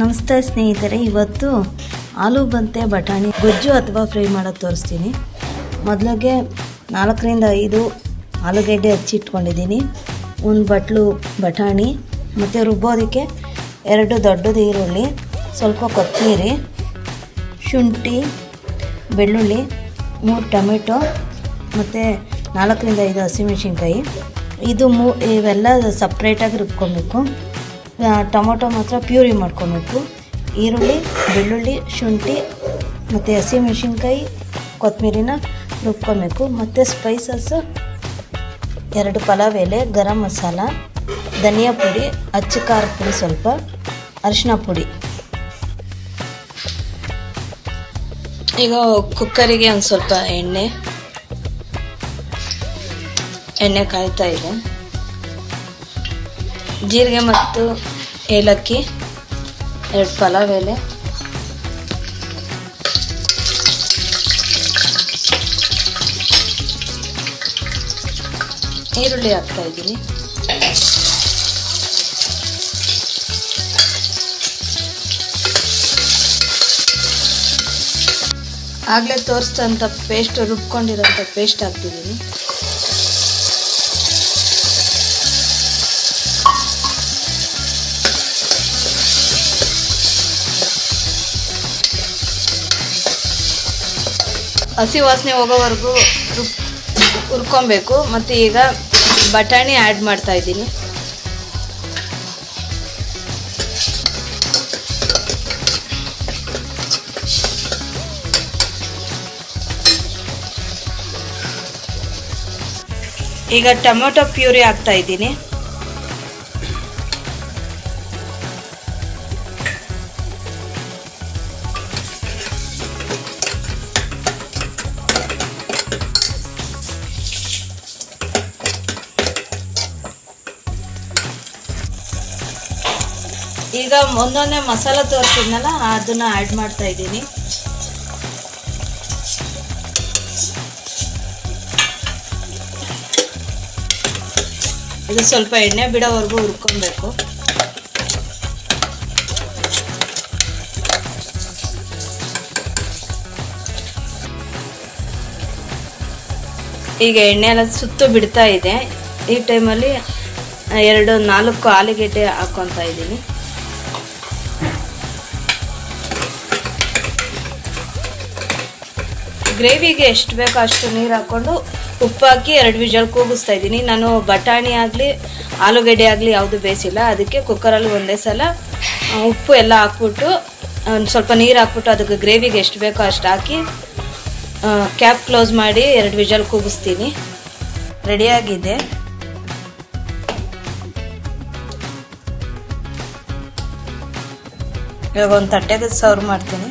ನಮಸ್ತೆ ಸ್ನೇಹಿತರೆ, ಇವತ್ತು ಆಲೂಬಂತೆ ಬಟಾಣಿ ಗೊಜ್ಜು ಅಥವಾ ಫ್ರೈ ಮಾಡೋದು ತೋರಿಸ್ತೀನಿ. ಮೊದಲಿಗೆ ನಾಲ್ಕರಿಂದ ಐದು ಆಲೂಗಡ್ಡೆ ಹಚ್ಚಿಟ್ಕೊಂಡಿದ್ದೀನಿ ಒಂದು ಬಟ್ಲು ಬಟಾಣಿ, ಮತ್ತು ರುಬ್ಬೋದಕ್ಕೆ ಎರಡು ದೊಡ್ಡದು ಈರುಳ್ಳಿ, ಸ್ವಲ್ಪ ಕೊತ್ತಂಬರಿ, ಶುಂಠಿ, ಬೆಳ್ಳುಳ್ಳಿ, ಮೂರು ಟೊಮೆಟೊ, ಮತ್ತು ನಾಲ್ಕರಿಂದ ಐದು ಹಸಿಮೆಣ್ಸಿನ್ಕಾಯಿ. ಇದು ಮೂ ಇವೆಲ್ಲ ಸಪ್ರೇಟಾಗಿ ರುಬ್ಕೊಬೇಕು. ಟೊಮೊಟೊ ಮಾತ್ರ ಪ್ಯೂರಿ ಮಾಡ್ಕೊಬೇಕು. ಈರುಳ್ಳಿ, ಬೆಳ್ಳುಳ್ಳಿ, ಶುಂಠಿ, ಮತ್ತು ಹಸಿಮೆಣಸಿನ್ಕಾಯಿ, ಕೊತ್ತಂಬರಿನ ರುಬ್ಕೊಬೇಕು. ಮತ್ತು ಸ್ಪೈಸಸ್ಸು ಎರಡು ಪಲಾವ್ ಎಲೆ, ಗರಂ ಮಸಾಲ, ಧನಿಯಾ ಪುಡಿ, ಅಚ್ಚ ಖಾರ ಪುಡಿ ಸ್ವಲ್ಪ ಅರಿಶಿನ ಪುಡಿ. ಈಗ ಕುಕ್ಕರಿಗೆ ಒಂದು ಸ್ವಲ್ಪ ಎಣ್ಣೆ. ಎಣ್ಣೆ ಕಾಯ್ತಾ ಇದೆ ಜೀರಿಗೆ ಮತ್ತು ಏಲಕ್ಕಿ, ಎರಡು ಪಲಾವ್ ಎಲೆ ಈರುಳ್ಳಿ ಹಾಕ್ತಾ ಇದ್ದೀನಿ. ಆಗಲೇ ತೋರಿಸ್ತಂಥ ಪೇಸ್ಟ್ ರುಬ್ಕೊಂಡಿರೋಂಥ ಪೇಸ್ಟ್ ಹಾಕ್ತಿದ್ದೀನಿ. ಹಸಿ ವಾಸನೆ ಹೋಗೋವರೆಗೂ ರುಬ್ ಹುರ್ಕೊಬೇಕು ಮತ್ತು ಈಗ ಬಟಾಣಿ ಆ್ಯಡ್ ಮಾಡ್ತಾ ಇದ್ದೀನಿ. ಈಗ ಟೊಮೊಟೊ ಪ್ಯೂರಿ ಹಾಕ್ತಾ ಇದ್ದೀನಿ. ಈಗ ಒಂದೊಂದೇ ಮಸಾಲ ತೋರಿಸಿದ್ನಲ್ಲ, ಅದನ್ನ ಆ್ಯಡ್ ಮಾಡ್ತಾ ಇದ್ದೀನಿ. ಇದು ಸ್ವಲ್ಪ ಎಣ್ಣೆ ಬಿಡೋವರೆಗೂ ಹುರ್ಕೊಬೇಕು. ಈಗ ಎಣ್ಣೆ ಎಲ್ಲ ಸುತ್ತು ಬಿಡ್ತಾ ಇದೆ. ಈ ಟೈಮಲ್ಲಿ ಎರಡು ನಾಲ್ಕು ಆಲೂಗೆಡ್ಡೆ ಹಾಕ್ಕೊತಾ ಇದ್ದೀನಿ. ಗ್ರೇವಿಗೆ ಎಷ್ಟು ಬೇಕೋ ಅಷ್ಟು ನೀರು ಹಾಕ್ಕೊಂಡು ಉಪ್ಪು ಹಾಕಿ ಎರಡು ವಿಜಲ್ ಕೂಗಿಸ್ತಾ ಇದ್ದೀನಿ. ನಾನು ಬಟಾಣಿ ಆಗಲಿ, ಆಲೂಗಡ್ಡೆ ಆಗಲಿ ಯಾವುದು ಬೇಯಿಸಿಲ್ಲ. ಅದಕ್ಕೆ ಕುಕ್ಕರಲ್ಲಿ ಒಂದೇ ಸಲ ಉಪ್ಪು ಎಲ್ಲ ಹಾಕ್ಬಿಟ್ಟು ಒಂದು ಸ್ವಲ್ಪ ನೀರು ಹಾಕ್ಬಿಟ್ಟು ಅದಕ್ಕೆ ಗ್ರೇವಿಗೆ ಎಷ್ಟು ಬೇಕೋ ಅಷ್ಟು ಹಾಕಿ ಕ್ಯಾಪ್ ಕ್ಲೋಸ್ ಮಾಡಿ ಎರಡು ವಿಜಲ್ ಕೂಗಿಸ್ತೀನಿ. ರೆಡಿಯಾಗಿದೆ ಇವಾಗ ಒಂದು ತಟ್ಟೆಗೆ ಸರ್ವ್ ಮಾಡ್ತೀನಿ.